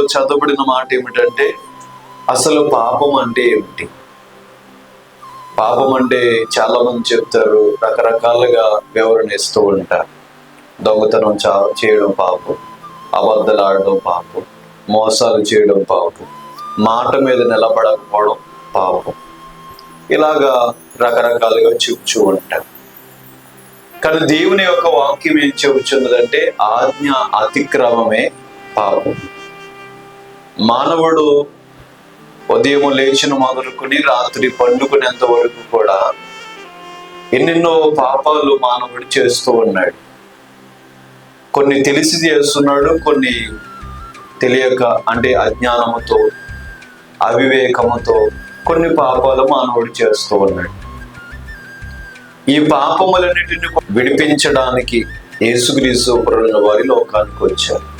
చదవబడిన మాట ఏమిటంటే అసలు పాపం అంటే ఏమిటి? పాపం అంటే చాలా మంది చెప్తారు రకరకాలుగా వివరణ ఇస్తూ ఉంటారు. దొంగతనం చా చేయడం పాపం అబద్ధాలు ఆడడం పాపం మోసాలు చేయడం పాపం మాట మీద నిలబడకపోవడం పాపం. ఇలాగా రకరకాలుగా చూపుచూ ఉంటారు. కానీ దేవుని యొక్క వాక్యం ఏం చెబుతున్నదంటే ఆజ్ఞ అతిక్రమమే పాపం. మానవుడు ఉదయం లేచిన మొదలుకొని రాత్రి పండుకునేంత వరకు కూడా ఎన్నెన్నో పాపాలు మానవుడు చేస్తూ ఉన్నాడు. కొన్ని తెలిసి చేస్తున్నాడు కొన్ని తెలియక అంటే అజ్ఞానముతో అవివేకముతో కొన్ని పాపాలు మానవుడు చేస్తూ ఉన్నాడు. ఈ పాపములన్నిటిని విడిపించడానికి యేసుగ్రీసు వారి లోకానికి వచ్చారు.